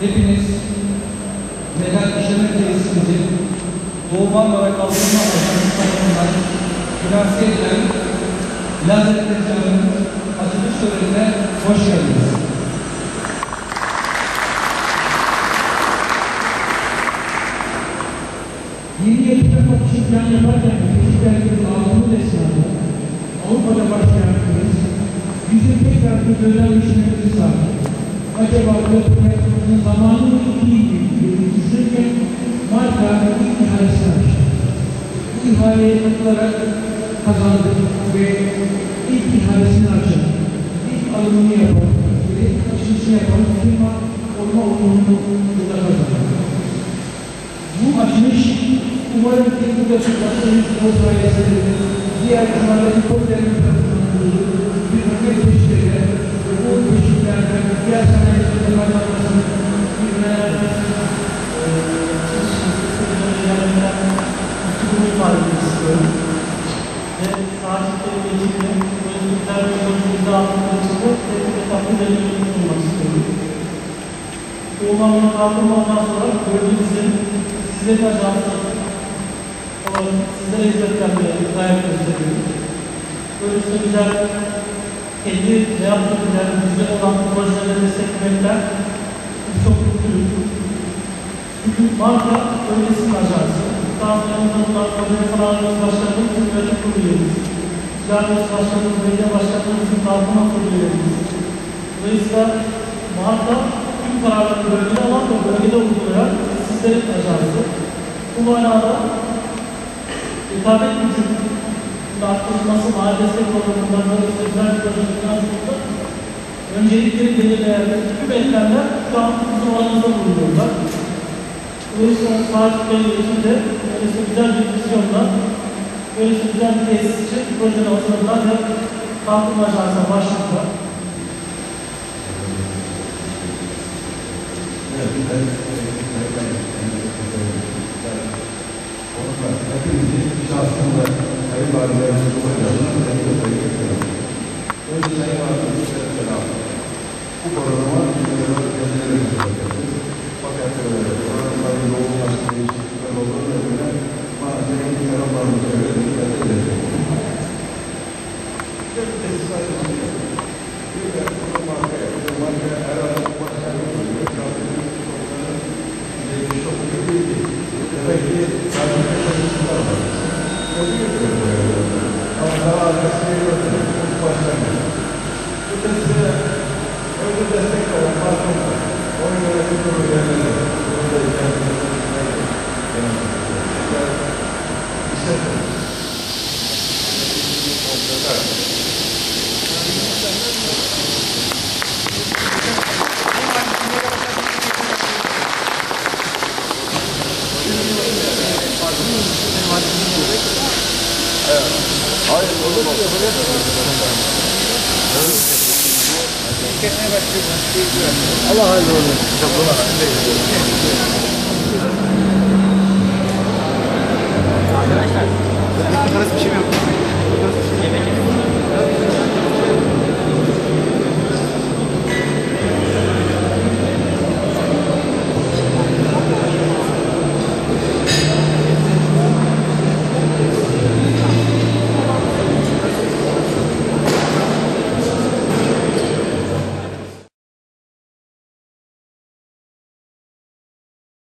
hepiniz metal işleme tesisimizin doğuman ve kaldırma aşaması tarafından finanse edilen lazer tezgahının açılış törenine hoş geldiniz. Yeni yapacak için plan yaparken Beşiktaş'ın altını esnafı, Avrupa'da başlayanlarımız, bizim tekrar bir dönem düşünmemizi sağladı. Acaba bu mi? diye düşünürken marka ilk ihalesini açtı. Bu ihaleyi katılarak kazandık ve ilk ihalesini açan, ilk alımını yapan, ve ilk açılışını yapan firma olma onurunu burada kazandı. Bu açılış umarım ki bu da başkanımız Oğuz ailesinin diğer kumarların kodlarının ve içinde tepki etaplı deneyimini sunmak istiyorum. Doğumanın kalkınmadan sonra gördüğünüzde sizlerin ajansı olarak sizlere hizmet vermeye gayret gösteriyoruz. Böylesine güzel kendi veyahut da güzel, olan projelere desteklemekten biz çok mutluyuz. Çünkü marka öylesinin ajansı. Daha sonra yanımızda bulunan Kocaeli Sanayimiz Başkanımız, tüm Ticaret Başkanımız, Belediye Başkanımızın kalkınma kurulu üyemiz. Dolayısıyla marka tüm kararları bölgede alan ve bölgede uygulayan sizlerin ajansı. Bu manada rekabet gücünün arttırılması, mahalle destek programlarında işte güzel bir proje finansmanında öncelikleri belirleyen tüm etkenler şu an bizim alanımızda bulunuyorlar. Dolayısıyla Fatih Bey için de böylesine güzel bir vizyonla, böylesine güzel bir tesis için projenin hazırladılar ve kalkınma ajansına başladılar. Evet, ben hepimizin şahsında Sayın Validerimizin bu hocamına özellikle sayı ediyorum. Önce Sayın Validemiz selam. Bu programa bizlere kendileri yapacaktır. Fakat programların yoğunlaştığı ilişkiler olduğu nedeniyle maalesef en taraflarımız öyle dikkat edeceğiz. Bir tesis açılıyor. Bir de bu marka, bu marka herhalde bu başkanımız oluyor. Çok iyi değil. Demek ki sadece çalışmalar var. Tebrik ediyorum. Ama daha arkasını yürütün. Bu başlangıç. Bu tesise önce destek olan markamız. Onun yönetim kurulu üyeleri. Evet. Hayır, olur mu? Allah hayırlı olsun. Allah hayırlı olsun. Arkadaşlar, bir şey yok.